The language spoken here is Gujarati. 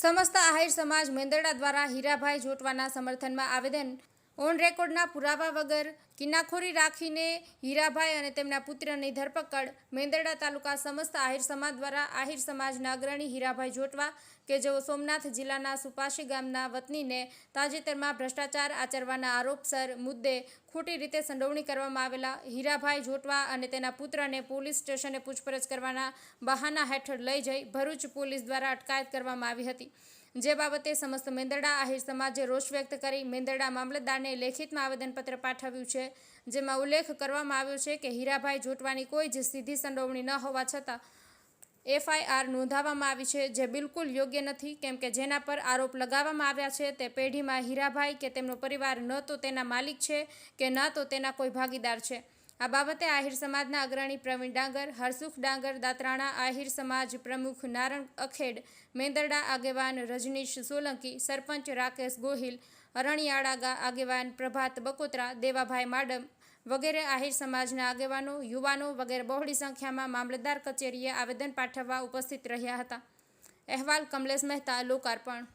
સમસ્ત આહિર સમાજ મેંદરડા દ્વારા હીરાભાઈ જોટવાના સમર્થનમાં આવેદન ઓન રેકોર્ડના પુરાવા વગર કિનાખોરી રાખીને હીરાભાઈ અને તેમના પુત્રની ધરપકડ મેંદરડા તાલુકા સમસ્ત આહિર સમાજ દ્વારા આહિર સમાજના અગ્રણી હીરાભાઈ જોટવા કે જેઓ સોમનાથ જિલ્લાના સુપાશી ગામના વતનીને તાજેતરમાં ભ્રષ્ટાચાર આચરવાના આરોપસર મુદ્દે ખોટી રીતે સંડોવણી કરવામાં આવેલા હીરાભાઈ જોટવા અને તેના પુત્રને પોલીસ સ્ટેશને પૂછપરછ કરવાના બહાના હેઠળ લઈ જઈ ભરૂચ પોલીસ દ્વારા અટકાયત કરવામાં આવી હતી. જે બાબતે સમસ્ત મેંદરડા આહિર સમાજે રોષ વ્યક્ત કરી મેંદરડા મામલતદારને લેખિતમાં આવેદનપત્ર પાઠવ્યું છે. જેમાં ઉલ્લેખ કરવામાં આવ્યો છે કે હીરાભાઈ જોટવાની કોઈ જ સીધી સંડોવણી ન હોવા છતાં એફઆઈઆર નોંધાવવામાં આવી છે જે બિલકુલ યોગ્ય નથી, કેમ કે જેના પર આરોપ લગાવવામાં આવ્યા છે તે પેઢીમાં હીરાભાઈ કે તેમનો પરિવાર ન તો તેના માલિક છે કે ન તો તેના કોઈ ભાગીદાર છે. આ બાબતે આહિર સમાજના અગ્રણી પ્રવીણ ડાંગર, હરસુખ ડાંગર, દાતરાણા આહિર સમાજ પ્રમુખ નારણ અખેડ, મેંદરડા આગેવાન રજનીશ સોલંકી, સરપંચ રાકેશ ગોહિલ અરણિયાળા આગેવાન પ્રભાત બકોત્રા, દેવાભાઈ માડમ વગેરે આહિર સમાજના આગેવાનો, યુવાનો વગેરે બહોળી સંખ્યામાં મામલતદાર કચેરીએ આવેદન પાઠવવા ઉપસ્થિત રહ્યા હતા. અહેવાલ કમલેશ મહેતા, લોકાર્પણ.